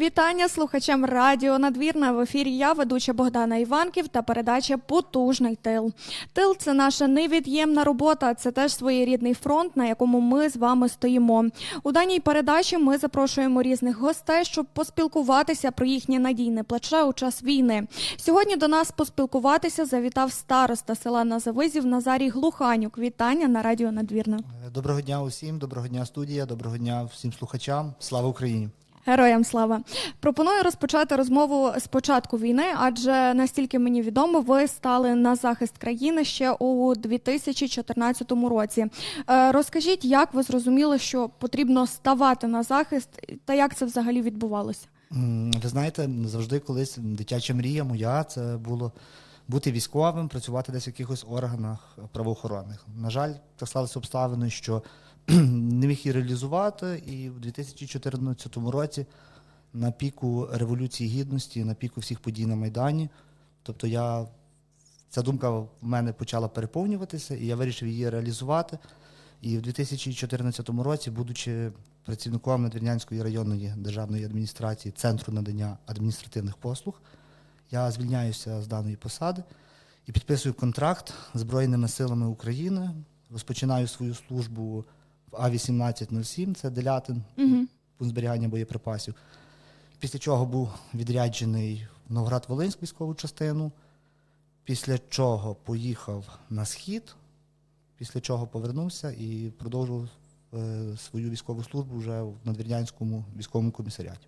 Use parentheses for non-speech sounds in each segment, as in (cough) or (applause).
Вітання слухачам Радіо Надвірна. В ефірі я, ведуча Богдана Іванків та передача Потужний тил. Тил це наша невід'ємна робота. Це теж своєрідний фронт, на якому ми з вами стоїмо. У даній передачі ми запрошуємо різних гостей, щоб поспілкуватися про їхнє надійне плече у час війни. Сьогодні до нас поспілкуватися завітав староста села Назавизів Назарій Глуханюк. Вітання на Радіо Надвірна. Доброго дня усім, доброго дня студія, доброго дня всім слухачам. Слава Україні! Героям слава пропоную розпочати розмову з початку війни, адже настільки мені відомо, ви стали на захист країни ще у 2014 році. Е, Розкажіть, як ви зрозуміли, що потрібно ставати на захист, та як це взагалі відбувалося? Ви знаєте, завжди колись дитяча мрія моя це було бути військовим, працювати десь в якихось органах правоохоронних. На жаль, так сталося обставини, що (clears throat) не міг її реалізувати, і в 2014 році на піку Революції Гідності, на піку всіх подій на Майдані. Тобто я ця думка в мене почала переповнюватися, і я вирішив її реалізувати. І в 2014 році, будучи працівником Надвірнянської районної державної адміністрації Центру надання адміністративних послуг, я звільняюся з даної посади і підписую контракт з Збройними силами України. Розпочинаю свою службу А-1807, це Делятин, Угу. пункт зберігання боєприпасів. Після чого був відряджений в Новград-Волинську військову частину, після чого поїхав на схід, після чого повернувся і продовжував е, свою військову службу вже в Надвірнянському військовому комісаріаті.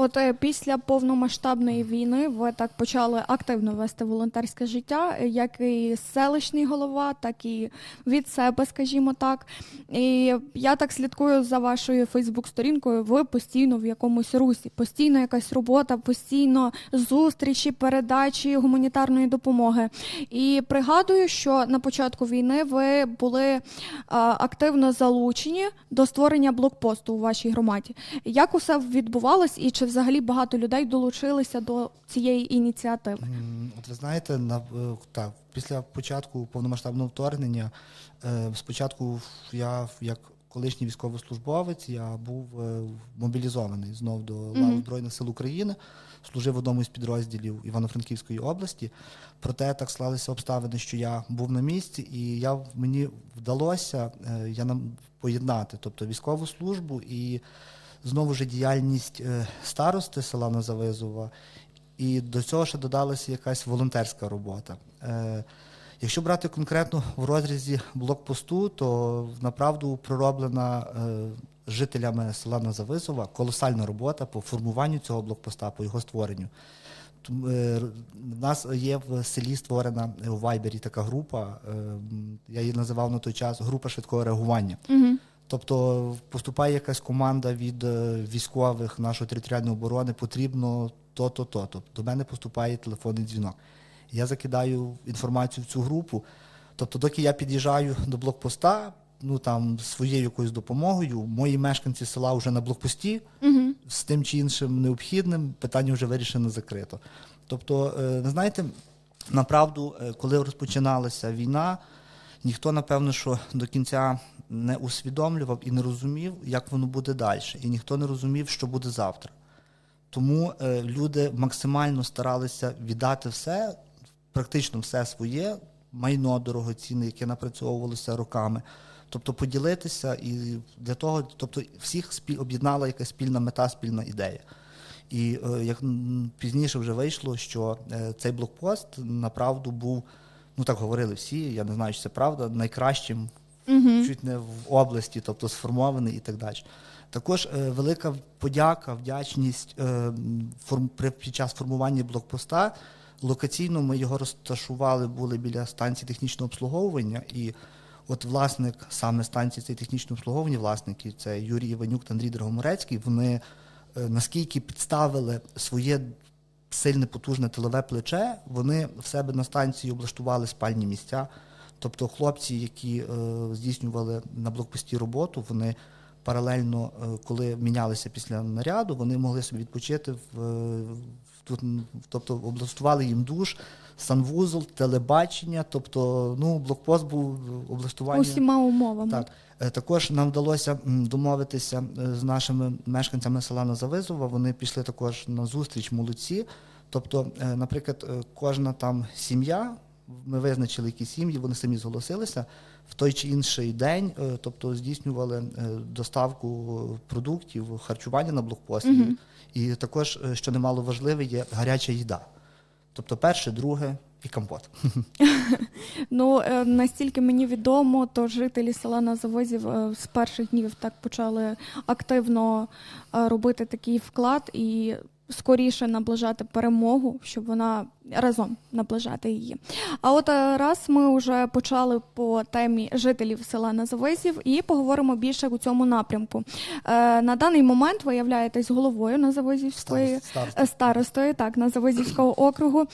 От е, після повномасштабної війни ви так почали активно вести волонтерське життя, е, як і селищний голова, так і від себе, скажімо так. І я так слідкую за вашою Фейсбук-сторінкою. Ви постійно в якомусь русі, постійно якась робота, постійно зустрічі, передачі гуманітарної допомоги. І пригадую, що на початку війни ви були активно залучені до створення блокпосту у вашій громаді. Як усе відбувалось, і чи взагалі багато людей долучилися до цієї ініціативи? От ви знаєте, на, е, так, після початку повномасштабного вторгнення, е, спочатку я як колишній військовослужбовець, я був е, мобілізований знов до лав. Збройних сил України, служив в одному з підрозділів Івано-Франківської області. Проте так склалися обставини, що я був на місці, і я, мені вдалося я нам поєднати, тобто військову службу і знову ж діяльність е, старости села Назавизова. І до цього ще додалася якась волонтерська робота. Е, якщо брати конкретно в розрізі блокпосту, то направду пророблена е, жителями села Назавизова колосальна робота по формуванню цього блокпоста, по його створенню. Е, нас є в селі створена у Вайбері така група, я її називав на той час група швидкого реагування. Угу. Тобто поступає якась команда від е, військових нашої територіальної оборони, потрібно то-то, то-то. Тобто До мене поступає телефонний дзвінок. Я закидаю інформацію в цю групу. Тобто, доки я під'їжджаю до блокпоста, ну там своєю якоюсь допомогою, мої мешканці села вже на блокпості Угу. з тим чи іншим необхідним, питання вже вирішено закрито. Тобто, е, ви знаєте, направду, е, коли розпочиналася війна, ніхто, напевно, що до кінця не усвідомлював і не розумів, як воно буде далі. І ніхто не розумів, що буде завтра. Тому е, люди максимально старалися віддати все, практично все своє, майно дорогоцінне, яке напрацьовувалося роками. Тобто поділитися і для того, тобто всіх спіль, об'єднала якась спільна мета, спільна ідея. І е, як пізніше вже вийшло, що е, цей блокпост направду був, ну так говорили всі, я не знаю, чи це правда, найкращим Угу. чуть не в області, тобто сформований і так далі. Також е, велика подяка, вдячність е, під час формування блокпоста. Локаційно ми його розташували були біля станції технічного обслуговування, і от власник саме станції цієї технічного обслуговування, власники це Юрій Іванюк та Андрій Драгоморецький, вони е, наскільки підставили своє сильне потужне тилове плече, вони в себе на станції облаштували спальні місця. Тобто хлопці, які е, здійснювали на блокпості роботу, вони паралельно, е, коли мінялися після наряду, вони могли собі відпочити в, е, в Тут, тобто, облаштували їм душ, санвузол, телебачення. Тобто, ну, блокпост був облаштування. Усіма умовами. Так. Також нам вдалося домовитися з нашими мешканцями села Назавизова. Вони пішли також на зустріч молодці. Тобто, наприклад, кожна там сім'я, ми визначили, які сім'ї, вони самі зголосилися в той чи інший день, е, тобто здійснювали е, доставку продуктів, харчування на блокпості. Мгм. І також, е, що немало важливе, є гаряча їда. Тобто перше, друге і компот. (laughs) Ну настільки мені відомо, то жителі села Назавозів е, з перших днів так почали активно робити такий вклад і скоріше наближати перемогу, щоб вона разом наближати її. А от е, раз ми вже почали по темі жителів села Назавизів і поговоримо більше у цьому напрямку. Е, На даний момент ви являєтесь головою Назавизівської Е, старостою, так, Назавизівського округу.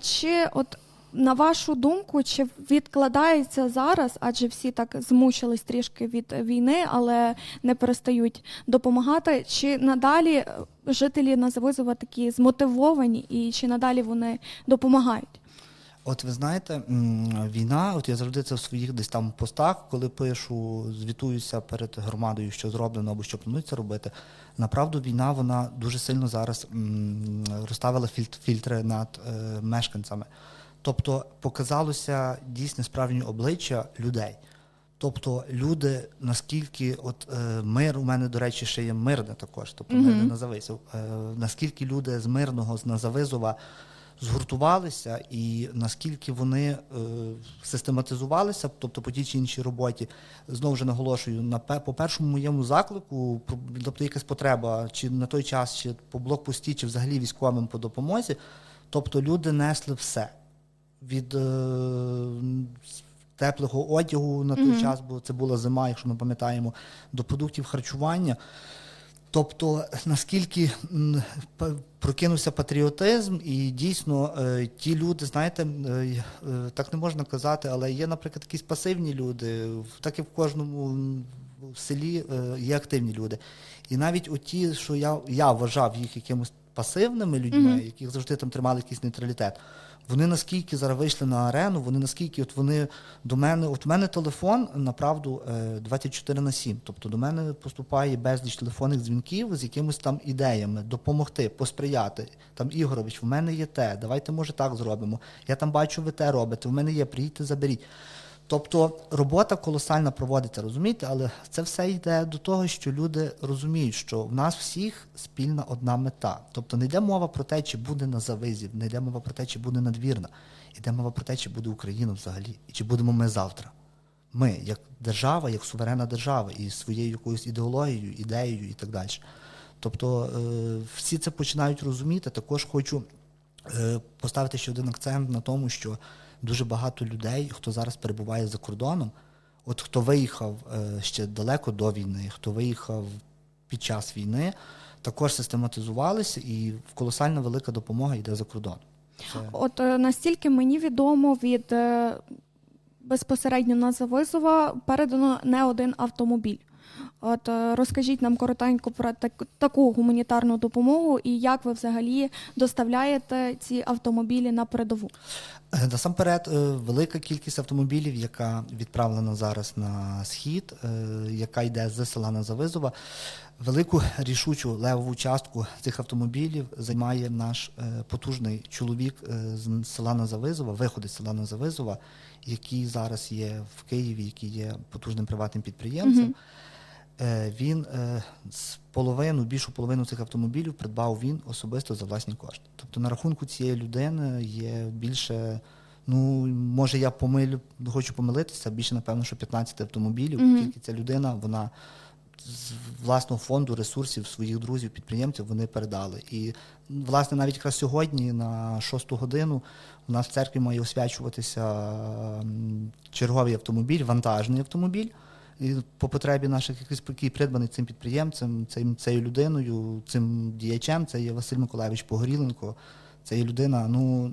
Чи от на вашу думку, чи відкладається зараз, адже всі так змучились трішки від війни, але не перестають допомагати? Чи надалі е, жителі Назавозова такі змотивовані, і чи надалі вони допомагають? От ви знаєте, війна, от я завжди це в своїх десь там постах, коли пишу, звітуюся перед громадою, що зроблено або що планується робити. Направду, війна вона дуже сильно зараз розставила фільт- фільтри над е, мешканцями. Тобто показалося дійсне справжнє обличчя людей. Тобто люди наскільки, от е, мир у мене, до речі, ще є мирне також, тобто Мгм. мирне Назависів. Е, наскільки люди з мирного з Назавизова згуртувалися, і наскільки вони е, систематизувалися, тобто по тій чи іншій роботі, знову ж наголошую, на по першому моєму заклику, тобто якась потреба, чи на той час, чи по блокпості, чи взагалі військовим по допомозі, тобто люди несли все від е, теплого одягу на той Мгм. час, бо це була зима, якщо ми пам'ятаємо, до продуктів харчування. Тобто, наскільки прокинувся патріотизм, і дійсно е, ті люди, знаєте, е, так не можна казати, але є, наприклад, якісь пасивні люди, так і в кожному селі є активні люди. І навіть оті, що я, я вважав їх якимось пасивними людьми, Мгм. яких завжди там тримали якийсь нейтралітет. Вони наскільки зараз вийшли на арену, вони наскільки от вони до мене, от в мене телефон направду е, 24 на 7. Тобто до мене поступає безліч телефонних дзвінків з якимись там ідеями, допомогти, посприяти. Там Ігорович, в мене є те, давайте може так зробимо. Я там бачу, ви те робите, в мене є, приїдьте, заберіть. Тобто робота колосальна проводиться, розумієте, але це все йде до того, що люди розуміють, що в нас всіх спільна одна мета. Тобто не йде мова про те, чи буде на завизів, не йде мова про те, чи буде надвірна, йде мова про те, чи буде Україна взагалі, і чи будемо ми завтра. Ми, як держава, як суверенна держава, і своєю якоюсь ідеологією, ідеєю і так далі. Тобто е, всі це починають розуміти. Також хочу е, поставити ще один акцент на тому, що дуже багато людей, хто зараз перебуває за кордоном, от хто виїхав е, ще далеко до війни, хто виїхав під час війни, також систематизувалися, і колосальна велика допомога йде за кордон. Це... От е, настільки мені відомо від е, безпосередньо на Завизова передано не один автомобіль. От е, розкажіть нам коротенько про так, таку гуманітарну допомогу і як ви взагалі доставляєте ці автомобілі на передову. Е, Насамперед, е, велика кількість автомобілів, яка відправлена зараз на схід, яка йде з села Назавизова, велику рішучу левову частку цих автомобілів займає наш потужний чоловік з села Назавизова, виходить з села Назавизова, який зараз є в Києві, який є потужним приватним підприємцем. Е, Він е, з половину, більшу половину цих автомобілів придбав він особисто за власні кошти. Тобто на рахунку цієї людини є більше, ну може я помилю, хочу помилитися, більше, напевно, що 15 автомобілів, Мгм. тільки ця людина, вона з власного фонду ресурсів своїх друзів, підприємців вони передали. І власне навіть якраз сьогодні на 6 годину у нас в церкві має освячуватися черговий автомобіль, вантажний автомобіль. І по потребі наших якийсь який придбаний цим підприємцем, цим цією людиною, цим діячем, це є Василь Миколаївич Погоріленко. Це є людина. Ну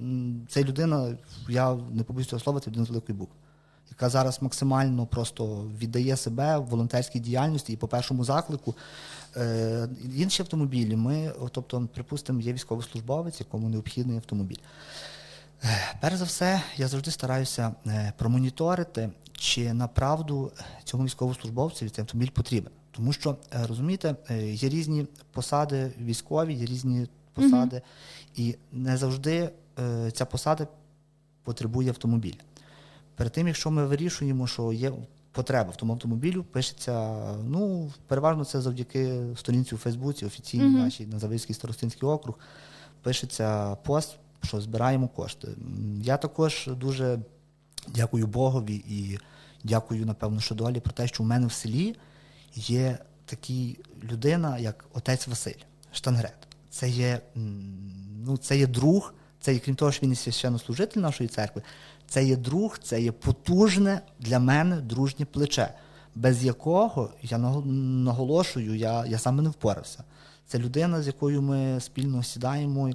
це людина, я не побоюсь цього слова, це людина з великої букви. яка зараз максимально просто віддає себе в волонтерській діяльності і по першому заклику. Е, інші автомобілі, ми, тобто, припустимо, є військовослужбовець, якому необхідний автомобіль. Е, перш за все, я завжди стараюся е, промоніторити, чи направду цьому військовослужбовцю цей автомобіль потрібен. Тому що, розумієте, є різні посади військові, є різні посади, mm-hmm. і не завжди ця посада потребує автомобіля. Перед тим, якщо ми вирішуємо, що є потреба в тому автомобілю, пишеться, ну, переважно це завдяки сторінці у Фейсбуці, офіційній mm-hmm. нашій на Завильський старостинський округ, пишеться пост, що збираємо кошти. Я також дуже дякую Богові і дякую, напевно, що долі про те, що в мене в селі є така людина, як отець Василь Штангрет. Це є, ну, це є друг. Це є, крім того, що він і священнослужитель нашої церкви, це є друг, це є потужне для мене дружнє плече, без якого я наголошую, я я саме не впорався. Це людина, з якою ми спільно сідаємо.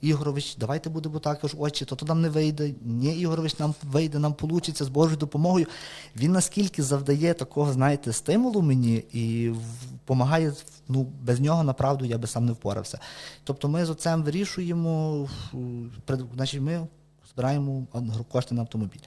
Ігорович, давайте будемо також очі, то то нам не вийде. Ні, Ігорович, нам вийде, нам вийде з Божою допомогою. Він наскільки завдає такого, знаєте, стимулу мені і допомагає, ну, без нього, направду, я би сам не впорався. Тобто ми з оцем вирішуємо, значить, ми збираємо кошти на автомобіль.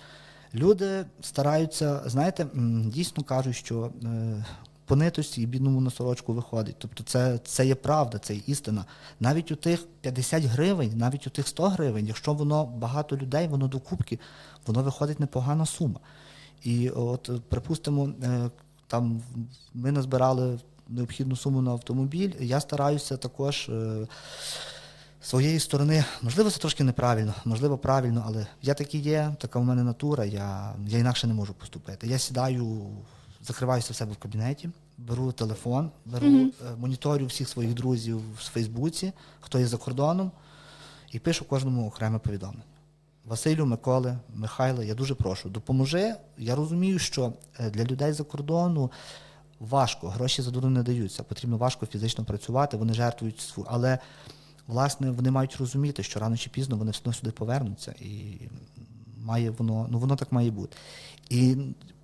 Люди стараються, знаєте, дійсно кажуть, що е, по нитості і бідному на сорочку виходить. Тобто це це є правда, це є істина. Навіть у тих 50 гривень, навіть у тих 100 гривень, якщо воно багато людей, воно докупки, воно виходить непогана сума. І от, припустимо, е, там ми назбирали необхідну суму на автомобіль. Я стараюся також. Е, своєї сторони, можливо, це трошки неправильно, можливо, правильно, але я такий є, така в мене натура, я я інакше не можу поступити. Я сідаю, закриваюся в себе в кабінеті, беру телефон, беру mm-hmm. моніторю всіх своїх друзів в Фейсбуці, хто є за кордоном, і пишу кожному окреме повідомлення. Василю, Миколи, Михайло, я дуже прошу, допоможи. Я розумію, що е, для людей за кордону важко, гроші за дуру не даються, потрібно важко фізично працювати, вони жертвують свою. Але власне, вони мають розуміти, що рано чи пізно вони все одно сюди повернуться, і має воно, ну воно так має бути. І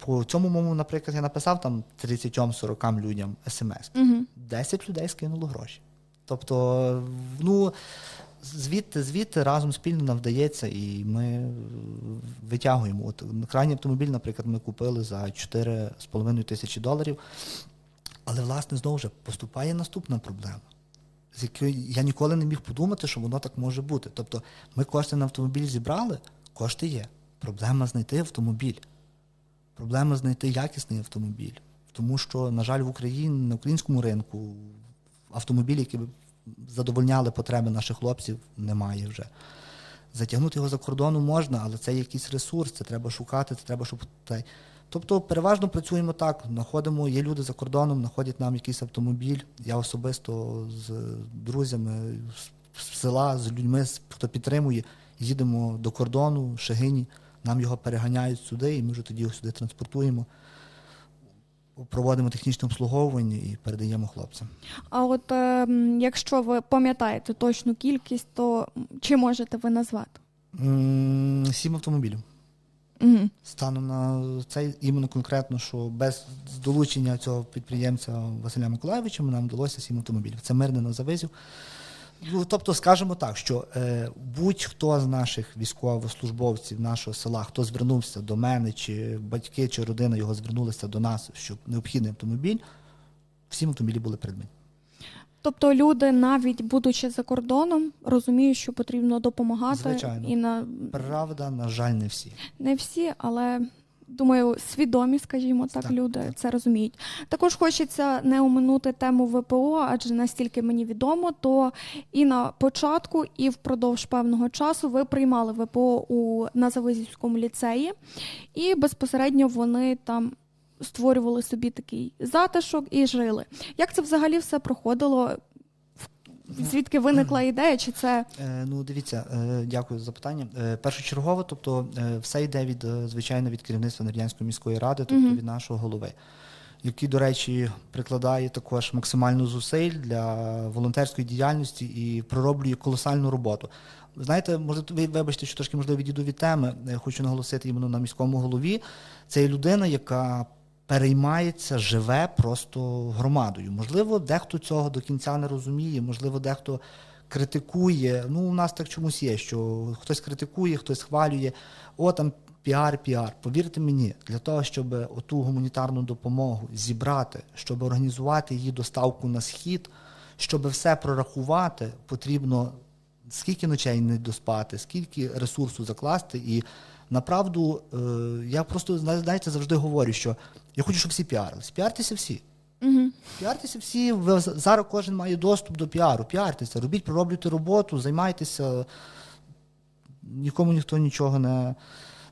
по цьому моєму, наприклад, я написав там 30-40 людям смс. Угу. 10 людей скинуло гроші. Тобто, ну. Звідти, звідти разом спільно нам вдається, і ми витягуємо. От крайній автомобіль, наприклад, ми купили за 4,5 тисячі доларів. Але, власне, знову ж поступає наступна проблема з якою я ніколи не міг подумати, що воно так може бути. Тобто ми кошти на автомобіль зібрали, кошти є. Проблема знайти автомобіль. Проблема знайти якісний автомобіль. Тому що, на жаль, в Україні на українському ринку автомобілі, які б задовольняли потреби наших хлопців, немає вже. Затягнути його за кордону можна, але це якийсь ресурс, це треба шукати, це треба, щоб. Тобто переважно працюємо так, знаходимо, є люди за кордоном, знаходять нам якийсь автомобіль. Я особисто з друзями з села, з людьми, хто підтримує, їдемо до кордону, Шегині, нам його переганяють сюди, і ми вже тоді його сюди транспортуємо. Проводимо технічне обслуговування і передаємо хлопцям. А от е, якщо ви пам'ятаєте точну кількість, то чи можете ви назвати? Сім автомобілів. Угу. Станом на цей іменно конкретно, що без долучення цього підприємця Василя Миколаєвича нам вдалося сім автомобілів. Це мирне на завизів. Ну, тобто, скажемо так, що е, будь-хто з наших військовослужбовців нашого села, хто звернувся до мене, чи батьки, чи родина його звернулися до нас, що необхідний автомобіль, всі автомобілі були придбані. Тобто люди, навіть будучи за кордоном, розуміють, що потрібно допомагати. Звичайно. І на Правда, на жаль, не всі. Не всі, але думаю, свідомі, скажімо так, так люди так. це розуміють. Також хочеться не оминути тему ВПО, адже настільки мені відомо, то і на початку, і впродовж певного часу ви приймали ВПО у Назавизівському ліцеї, і безпосередньо вони там створювали собі такий затишок і жили. Як це взагалі все проходило? Звідки виникла ідея? Чи це е, ну дивіться, е, дякую за запитання. Е, першочергово, тобто, все йде від звичайно від керівництва Нердянської міської ради, тобто від нашого голови. який, до речі, прикладає також максимально зусиль для волонтерської діяльності і пророблює колосальну роботу. Знаєте, може, ви вибачте, що трошки можливо відійду від теми. Я хочу наголосити іменно на міському голові. Це є людина, яка переймається, живе просто громадою. Можливо, дехто цього до кінця не розуміє, можливо, дехто критикує. Ну, у нас так чомусь є, що хтось критикує, хтось хвалює. О, там піар, піар. Повірте мені, для того, щоб оту гуманітарну допомогу зібрати, щоб організувати її доставку на схід, щоб все прорахувати, потрібно скільки ночей не доспати, скільки ресурсу закласти. І направду е, я просто знаєте, завжди говорю, що я хочу, щоб всі піарились. Піартеся всі. Угу. Піартеся всі, зараз кожен має доступ до піару. Піартеся, робіть, пророблюйте роботу, займайтеся. Нікому ніхто нічого не.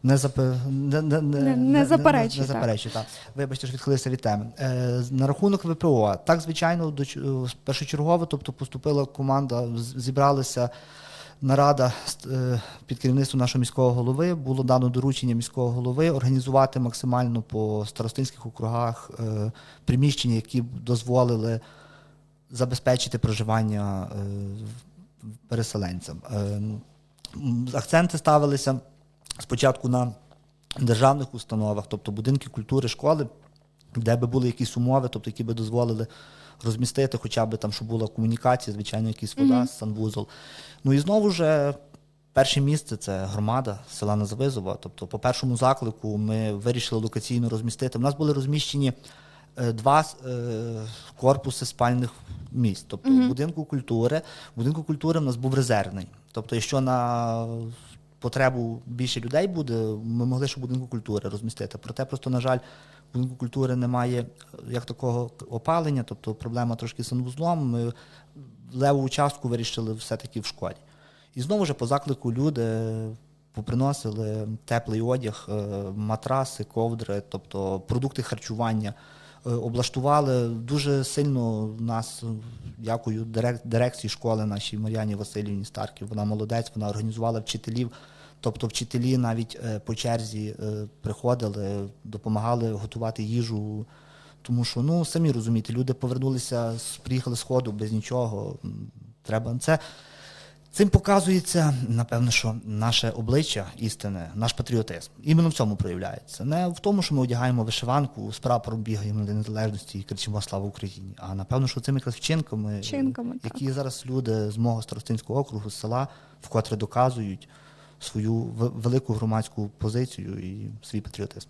Не, запе... не, не, не, не заперечує. Не, не заперечує так. Вибачте, що відхилився від теми. Е, на рахунок ВПО, так, звичайно, до, першочергово, тобто поступила команда, зібралися нарада е, під керівництвом нашого міського голови. Було дано доручення міського голови організувати максимально по старостинських округах е, приміщення, які б дозволили забезпечити проживання е, переселенцям. Акценти ставилися спочатку на державних установах, тобто будинки культури, школи, де би були якісь умови, тобто які би дозволили розмістити, хоча б там, щоб була комунікація, звичайно, якийсь вода, mm-hmm. санвузол. Ну і знову ж. Перше місце це громада села Назавизова. Тобто, по першому заклику ми вирішили локаційно розмістити. У нас були розміщені е, два е, корпуси спальних місць. Тобто, mm-hmm. в будинку культури. В будинку культури в нас був резервний. Тобто, якщо на потребу більше людей буде, ми могли ще будинку культури розмістити. Проте, просто, на жаль, в будинку культури немає е, як такого опалення, тобто проблема трошки з санвузлом. Ми леву частку вирішили все-таки в школі. І знову ж по заклику люди поприносили теплий одяг, е, матраси, ковдри, тобто продукти харчування. Е, облаштували дуже сильно нас, дякую, дирекції школи нашій Мар'яні Васильівні Старків. Вона молодець, вона організувала вчителів Тобто вчителі навіть е, по черзі е, приходили, допомагали готувати їжу, тому що ну самі розумієте, люди повернулися, приїхали з ходу без нічого. Треба це. Цим показується, напевно, що наше обличчя істини, наш патріотизм. Іменно в цьому проявляється. Не в тому, що ми одягаємо вишиванку, з прапором бігаємо День незалежності і кричимо Слава Україні. А напевно, що цими якраз вчинками, Вчинками, які так. зараз люди з мого старостинського округу, з села, вкотре доказують свою велику громадську позицію і свій патріотизм.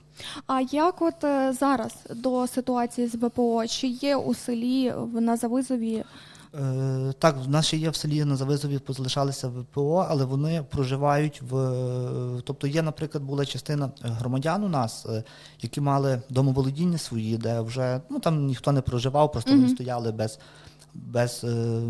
А як от е, зараз до ситуації з ВПО? Чи є у селі на Завизові? Е, так, в нас ще є в селі на Завизові позалишалися ВПО, але вони проживають в. Тобто є, наприклад, була частина громадян у нас, е, які мали домоволодіння свої, де вже ну там ніхто не проживав, просто mm-hmm. вони стояли без без е,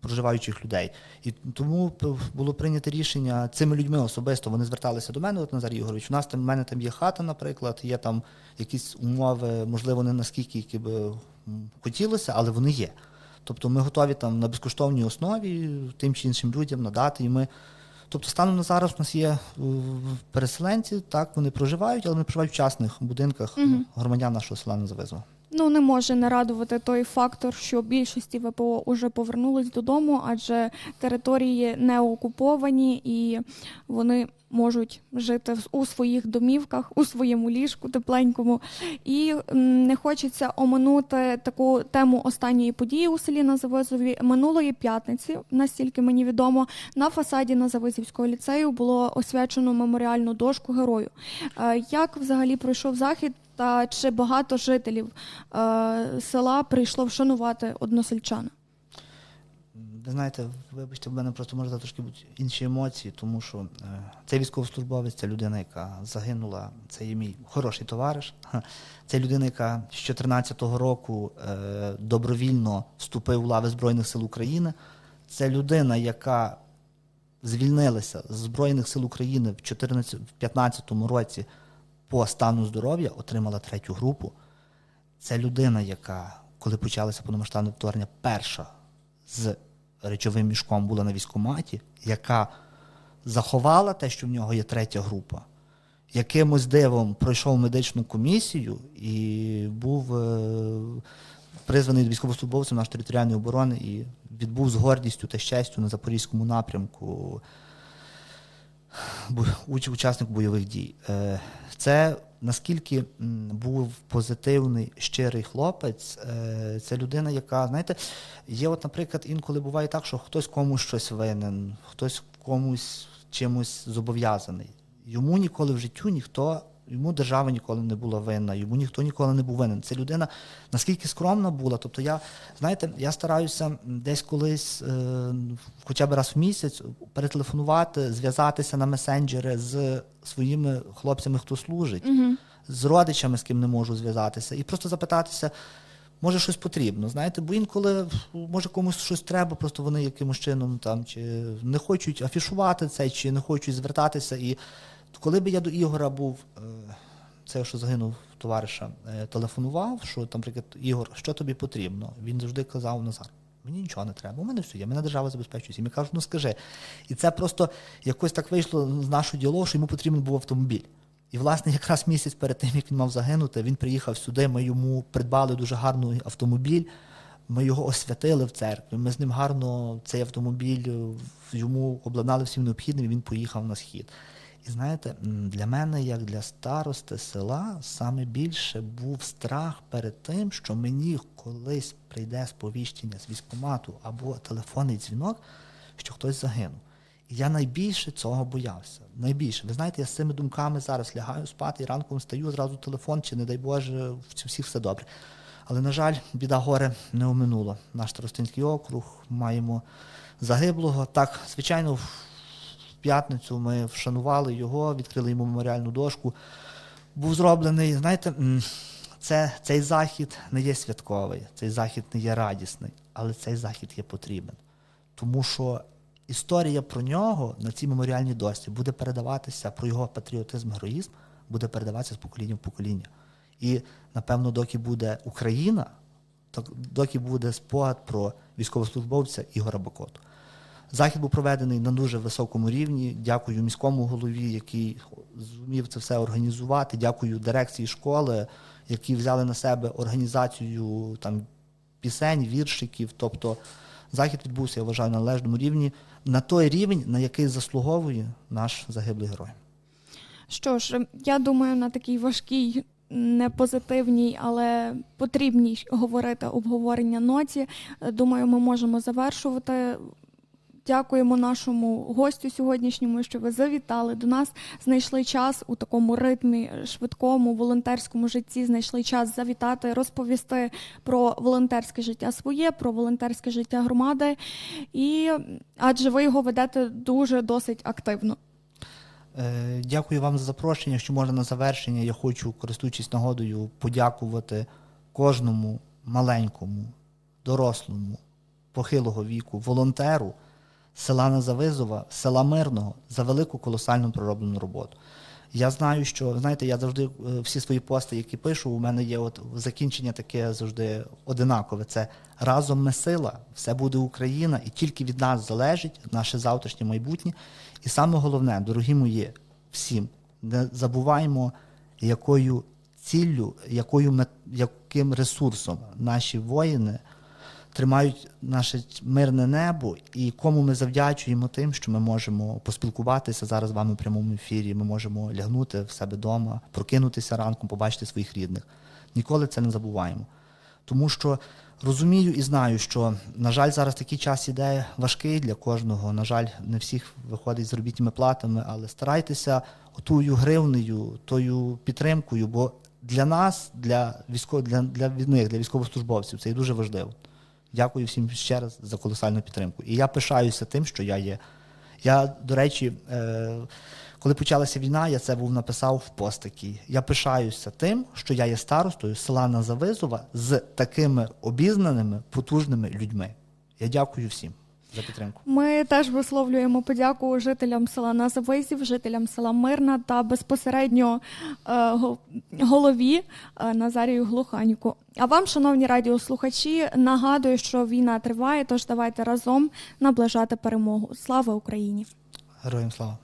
проживаючих людей. І тому було прийнято рішення цими людьми особисто. Вони зверталися до мене, от Назар Ігорович. У нас там в мене там є хата, наприклад, є там якісь умови, можливо, не наскільки які би хотілося, але вони є. Тобто ми готові там на безкоштовній основі тим чи іншим людям надати. І ми, Тобто, станом на зараз у нас є е, переселенці, так вони проживають, але вони проживають в частних будинках угу. громадян нашого села Незавезу. Ну не може не радувати той фактор, що більшості ВПО вже повернулись додому, адже території не окуповані і вони можуть жити у своїх домівках, у своєму ліжку тепленькому. І не хочеться оминути таку тему останньої події у селі Назавизові. Минулої п'ятниці, настільки мені відомо, на фасаді Назавизівського ліцею було освячено меморіальну дошку герою. Е, як взагалі пройшов захід? Та чи багато жителів е, села прийшло вшанувати односельчана? Ви знаєте, вибачте, в мене просто може трошки бути інші емоції, тому що е, цей військовослужбовець, це людина, яка загинула, це є мій хороший товариш. Це людина, яка з 2014 року е, добровільно вступив у лави Збройних сил України. Це людина, яка звільнилася з Збройних сил України в 2015 році по стану здоров'я, отримала третю групу. Це людина, яка, коли почалося повномасштабне вторгнення, перша з речовим мішком була на військоматі, яка заховала те, що в нього є третя група. якимось дивом пройшов медичну комісію і був е, призваний військовослужбовцем нашої територіальної оборони і відбув з гордістю та щастю на Запорізькому напрямку учасник бойових дій. Е, це наскільки був позитивний, щирий хлопець, е, це людина, яка, знаєте, є, от, наприклад, інколи буває так, що хтось комусь щось винен, хтось комусь чимось зобов'язаний. Йому ніколи в життю ніхто Йому держава ніколи не була винна, йому ніхто ніколи не був винен. Це людина наскільки скромна була. Тобто, я знаєте, я стараюся десь колись, е, хоча б раз в місяць, перетелефонувати, зв'язатися на месенджери з своїми хлопцями, хто служить, угу. з родичами, з ким не можу зв'язатися, і просто запитатися. Може, щось потрібно, знаєте, бо інколи може комусь щось треба, просто вони якимось чином там чи не хочуть афішувати це, чи не хочуть звертатися. І коли би я до Ігора був, е, це що загинув товариша, е, телефонував, що, наприклад, Ігор, що тобі потрібно? Він завжди казав Назар. Мені нічого не треба, у мене все є, мене держава забезпечує. І ми кажуть, ну скажи. І це просто якось так вийшло з нашого діалогу, що йому потрібен був автомобіль. І, власне, якраз місяць перед тим, як він мав загинути, він приїхав сюди, ми йому придбали дуже гарний автомобіль, ми його освятили в церкві. Ми з ним гарно цей автомобіль йому обладнали всім необхідним, і він поїхав на схід. І знаєте, для мене, як для старости села, саме більше був страх перед тим, що мені колись прийде сповіщення з військомату або телефонний дзвінок, що хтось загинув. І я найбільше цього боявся. Найбільше. Ви знаєте, я з цими думками зараз лягаю спати і ранком стаю, зразу телефон, чи, не дай Боже, в всіх все добре. Але, на жаль, біда горе не оминула. Наш Старостинський округ маємо загиблого. Так, звичайно, п'ятницю ми вшанували його, відкрили йому меморіальну дошку. Був зроблений, знаєте, це, цей захід не є святковий, цей захід не є радісний, але цей захід є потрібен. Тому що історія про нього на цій меморіальній дошці буде передаватися про його патріотизм, героїзм, буде передаватися з покоління в покоління. І, напевно, доки буде Україна, доки буде спогад про військовослужбовця Ігора Бакоту. Захід був проведений на дуже високому рівні. Дякую міському голові, який зумів це все організувати. Дякую дирекції школи, які взяли на себе організацію там пісень, віршиків. Тобто захід відбувся, я вважаю, на належному рівні, на той рівень, на який заслуговує наш загиблий герой. Що ж, я думаю, на такій важкій. Не позитивній, але потрібній говорити обговорення ноті. Думаю, ми можемо завершувати. Дякуємо нашому гостю сьогоднішньому, що ви завітали до нас. Знайшли час у такому ритмі, швидкому волонтерському житті. Знайшли час завітати, розповісти про волонтерське життя своє, про волонтерське життя громади, і адже ви його ведете дуже досить активно. Е, дякую вам за запрошення. Що можна на завершення, я хочу, користуючись нагодою, подякувати кожному маленькому, дорослому, похилого віку, волонтеру села Назавизова, села Мирного за велику колосальну пророблену роботу. Я знаю, що знаєте, я завжди е, всі свої пости, які пишу, у мене є от закінчення таке завжди одинакове. Це разом ми сила, все буде Україна, і тільки від нас залежить наше завтрашнє майбутнє. І саме головне, дорогі мої, всім не забуваємо, якою ціллю, якою яким ресурсом наші воїни тримають наше мирне небо, і кому ми завдячуємо тим, що ми можемо поспілкуватися зараз з вами в прямому ефірі. Ми можемо лягнути в себе вдома, прокинутися ранком, побачити своїх рідних. Ніколи це не забуваємо. Тому що розумію і знаю, що, на жаль, зараз такий час іде важкий для кожного. На жаль, не всіх виходить з робітніми платами, але старайтеся отою гривнею, тою підтримкою, бо для нас, для військов... для, для, для, для військовослужбовців, це і дуже важливо. Дякую всім ще раз за колосальну підтримку. І я пишаюся тим, що я є. Я, до речі, е, коли почалася війна, я це був написав в постакі. Я пишаюся тим, що я є старостою села Назавизова з такими обізнаними, потужними людьми. Я дякую всім за підтримку. Ми теж висловлюємо подяку жителям села Назавизів, жителям села Мирна та безпосередньо е, голові е, Назарію Глуханіку. А вам, шановні радіослухачі, нагадую, що війна триває, тож давайте разом наближати перемогу. Слава Україні! Героям слава!